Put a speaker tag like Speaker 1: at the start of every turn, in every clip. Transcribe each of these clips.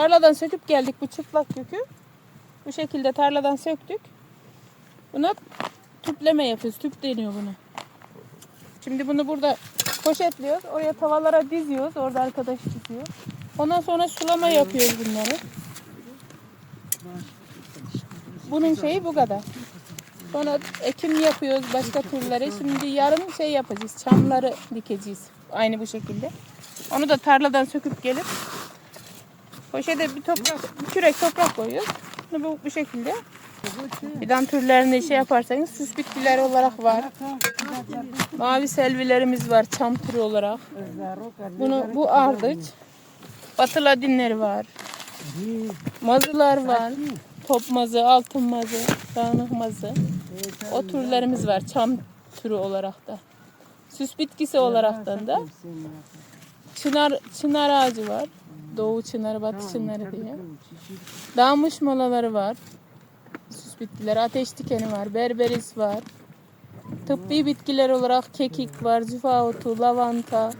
Speaker 1: tarladan söküp geldik bu çıplak kökü. Bu şekilde tarladan söktük. Buna tüpleme yapıyoruz. Tüp deniyor bunu. Şimdi bunu burada poşetliyoruz. Oraya tavalara diziyoruz. Orada arkadaş diziyor. Ondan sonra sulama yapıyoruz bunları. Bunun şeyi bu kadar. Sonra ekim yapıyoruz başka türleri. Şimdi yarın şey yapacağız. Çamları dikeceğiz. Aynı bu şekilde. Onu da tarladan söküp gelip poşete bir toprak, bir kürek toprak koyuyoruz. Bunu bu, bu şekilde. Fidan türlerini şey yaparsanız süs bitkiler olarak var. Mavi selvilerimiz var çam türü olarak. Bunu bu ardıç. Batı ladinleri var. Mazılar var. Top mazı, altın mazı, dağınık mazı. O türlerimiz var çam türü olarak da. Süs bitkisi olaraktan da çınar çınar ağacı var. Doğu çınarı, batı çınarı diye. Dağmış malaları var. Süs bitkileri, ateş dikeni var, berberis var. Tıbbi bitkiler olarak kekik var, züfa otu, lavanta.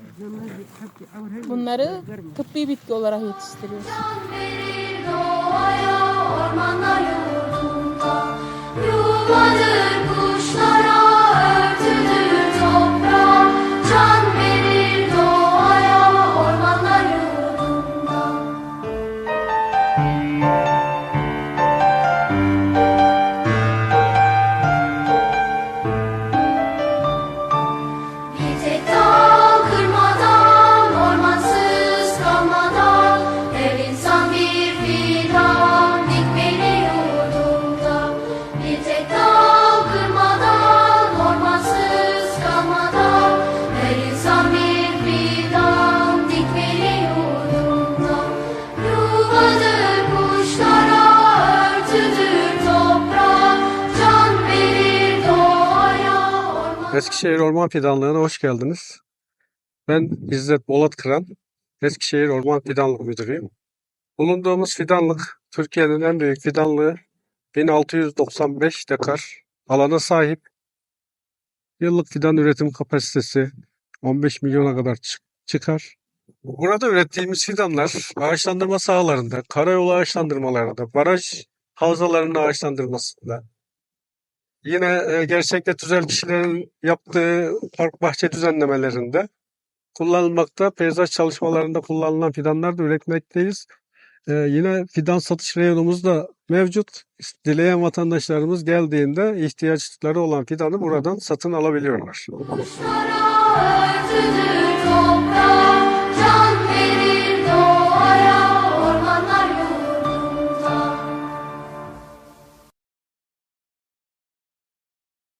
Speaker 1: Bunları tıbbi bitki olarak yetiştiriyoruz.
Speaker 2: Eskişehir Orman Fidanlığı'na hoş geldiniz. Ben İzzet Bolat Kıran, Eskişehir Orman Fidanlık Müdürüyüm. Bulunduğumuz fidanlık, Türkiye'nin en büyük fidanlığı 1695 dekar alana sahip. Yıllık fidan üretim kapasitesi 15 milyona kadar çık- çıkar. Burada ürettiğimiz fidanlar ağaçlandırma sahalarında, karayolu ağaçlandırmalarında, baraj havzalarının ağaçlandırmasında, Yine e, gerçekte tüzel kişilerin yaptığı park bahçe düzenlemelerinde kullanılmakta, peyzaj çalışmalarında kullanılan fidanlar da üretmekteyiz. E, yine fidan satış reyonumuz da mevcut. Dileyen vatandaşlarımız geldiğinde ihtiyaçları olan fidanı buradan satın alabiliyorlar.
Speaker 3: Kuşlara